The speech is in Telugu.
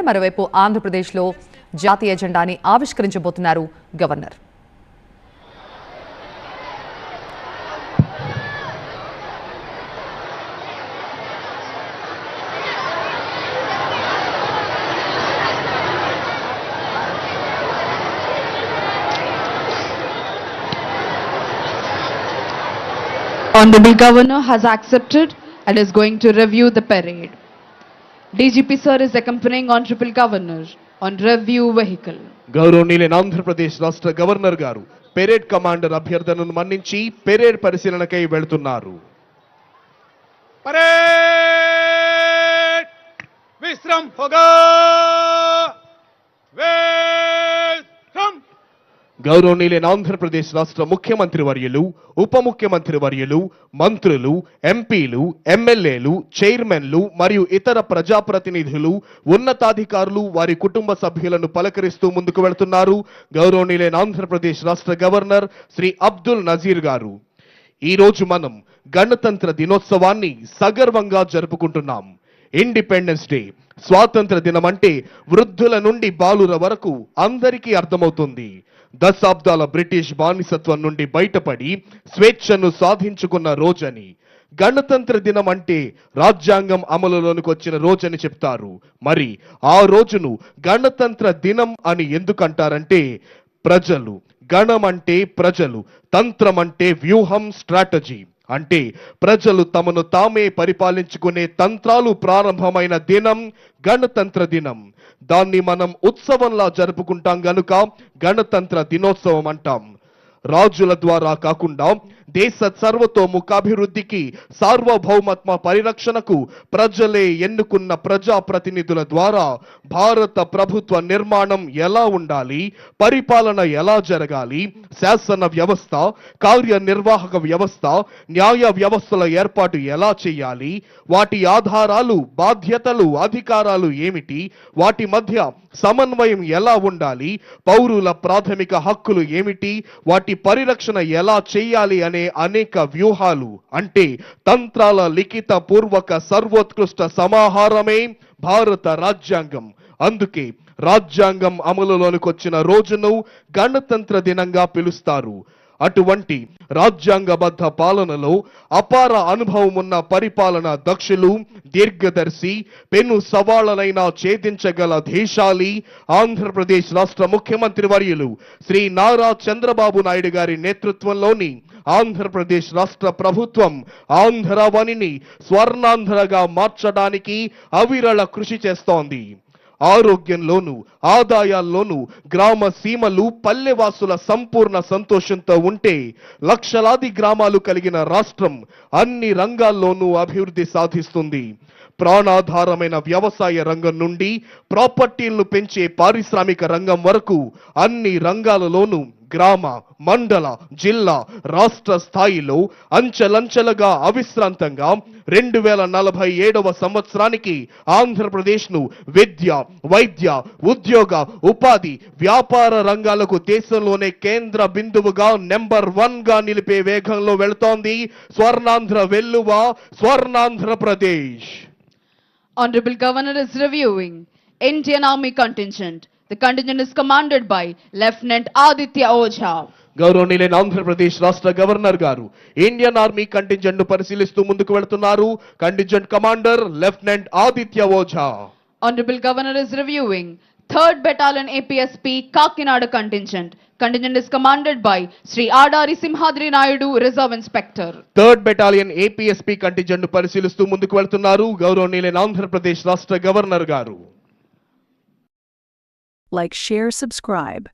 గవర్నర్ మరోవైపు ఆంధ్రప్రదేశ్లో జాతీయ జెండాని ఆవిష్కరించబోతున్నారు governor Honorable Governor has accepted and is going to review the parade. DGP sir is accompanying on governor on review vehicle గౌరవనీయులైన ఆంధ్రప్రదేశ్ రాష్ట్ర గవర్నర్ గారు పెరేడ్ కమాండర్ అభ్యర్థనను మన్నించి పెరేడ్ పరిశీలనకై వెళ్తున్నారు. విశ్రం హోగా గౌరవనీయులైన ఆంధ్రప్రదేశ్ రాష్ట్ర ముఖ్యమంత్రి వర్యులు ఉప ముఖ్యమంత్రి వర్యులు మంత్రులు ఎంపీలు ఎమ్మెల్యేలు చైర్మన్లు మరియు ఇతర ప్రజాప్రతినిధులు ఉన్నతాధికారులు వారి కుటుంబ సభ్యులను పలకరిస్తూ ముందుకు వెళుతున్నారు. గౌరవనీయులైన ఆంధ్రప్రదేశ్ రాష్ట్ర గవర్నర్ శ్రీ అబ్దుల్ నజీర్ గారు. ఈరోజు మనం గణతంత్ర దినోత్సవాన్ని సగర్వంగా జరుపుకుంటున్నాం. ఇండిపెండెన్స్ డే స్వాతంత్ర దినం అంటే వృద్ధుల నుండి బాలుర వరకు అందరికీ అర్థమవుతుంది. దశాబ్దాల బ్రిటిష్ బానిసత్వం నుండి బయటపడి స్వేచ్ఛను సాధించుకున్న రోజని. గణతంత్ర దినం అంటే రాజ్యాంగం అమలులోనికి వచ్చిన రోజని చెప్తారు. మరి ఆ రోజును గణతంత్ర దినం అని ఎందుకంటారంటే ప్రజలు. గణం అంటే ప్రజలు తంత్రం అంటే వ్యూహం స్ట్రాటజీ. అంటే ప్రజలు తమను తామే పరిపాలించుకునే తంత్రాలు ప్రారంభమైన దినం గణతంత్ర దినం. దాన్ని మనం ఉత్సవంలా జరుపుకుంటాం గనుక గణతంత్ర దినోత్సవం అంటాం. రాజుల ద్వారా కాకుండా దేశ సర్వతోముఖాభివృద్ధికి సార్వభౌమత్వ పరిరక్షణకు ప్రజలే ఎన్నుకున్న ప్రజాప్రతినిధుల ద్వారా భారత ప్రభుత్వ నిర్మాణం ఎలా ఉండాలి పరిపాలన ఎలా జరగాలి శాసన వ్యవస్థ కార్యనిర్వాహక వ్యవస్థ న్యాయ వ్యవస్థల ఏర్పాటు ఎలా చేయాలి వాటి ఆధారాలు బాధ్యతలు అధికారాలు ఏమిటి వాటి మధ్య సమన్వయం ఎలా ఉండాలి పౌరుల ప్రాథమిక హక్కులు ఏమిటి వాటి పరిరక్షణ ఎలా చేయాలి అనే అనేక వ్యూహాలు అంటే తంత్రాల లిఖిత పూర్వక సర్వోత్కృష్ట సమాహారమే భారత రాజ్యాంగం. అందుకే రాజ్యాంగం అమలులోనికి వచ్చిన రోజును గణతంత్ర దినంగా పిలుస్తారు. అటువంటి రాజ్యాంగబద్ధ పాలనలో అపార అనుభవం ఉన్న పరిపాలన దక్షులు దీర్ఘదర్శి పెను సవాళ్ళనైనా ఛేదించగల దేశాలి ఆంధ్రప్రదేశ్ రాష్ట్ర ముఖ్యమంత్రి వర్యులు శ్రీ నారా చంద్రబాబు నాయుడు గారి నేతృత్వంలోని ఆంధ్రప్రదేశ్ రాష్ట్ర ప్రభుత్వం ఆంధ్రవనిని స్వర్ణాంధ్రగా మార్చడానికి అవిరళ కృషి చేస్తోంది. ఆరోగ్యంలోను ఆదాయాల్లోనూ గ్రామ సీమలు పల్లెవాసుల సంపూర్ణ సంతోషంతో ఉంటే లక్షలాది గ్రామాలు కలిగిన రాష్ట్రం అన్ని రంగాల్లోనూ అభివృద్ధి సాధిస్తుంది. ప్రాణాధారమైన వ్యవసాయ రంగం నుండి ప్రాపర్టీలను పెంచే పారిశ్రామిక రంగం వరకు అన్ని రంగాలలోనూ గ్రామ మండల జిల్లా రాష్ట్ర స్థాయిలో అంచెలంచెలుగా అవిశ్రాంతంగా రెండు వేల నలభై ఏడవ సంవత్సరానికి ఆంధ్రప్రదేశ్ను విద్య వైద్య ఉద్యోగ ఉపాధి వ్యాపార రంగాలకు దేశంలోనే కేంద్ర బిందువుగా నెంబర్ వన్గా నిలిపే వేగంలో వెళుతోంది Swarnandhra వెల్లువ Swarnandhra Pradesh. Honorable Governor is reviewing Indian Army contingent. The contingent is commanded by Lieutenant Aditya Ojha. గౌరవనీయులైన ఆంధ్రప్రదేశ్ రాష్ట్ర గవర్నర్ గారు ఇండియన్ ఆర్మీ కంటింజెంట్ను పరిశీలిస్తూ ముందుకు వెళుతున్నారు contingent commander lieutenant Aditya Ojha Honorable Governor is reviewing 3rd Battalion APSP Kakinada contingent. Contingent is commanded by Sri Adari Simhadri Naidu, Reserve Inspector. Third battalion APSP కంటింజెంట్ను పరిశీలిస్తూ ముందుకు వెళ్తున్నారు గౌరవనీయులైన ఆంధ్రప్రదేశ్ రాష్ట్ర గవర్నర్ గారు Like, share, subscribe.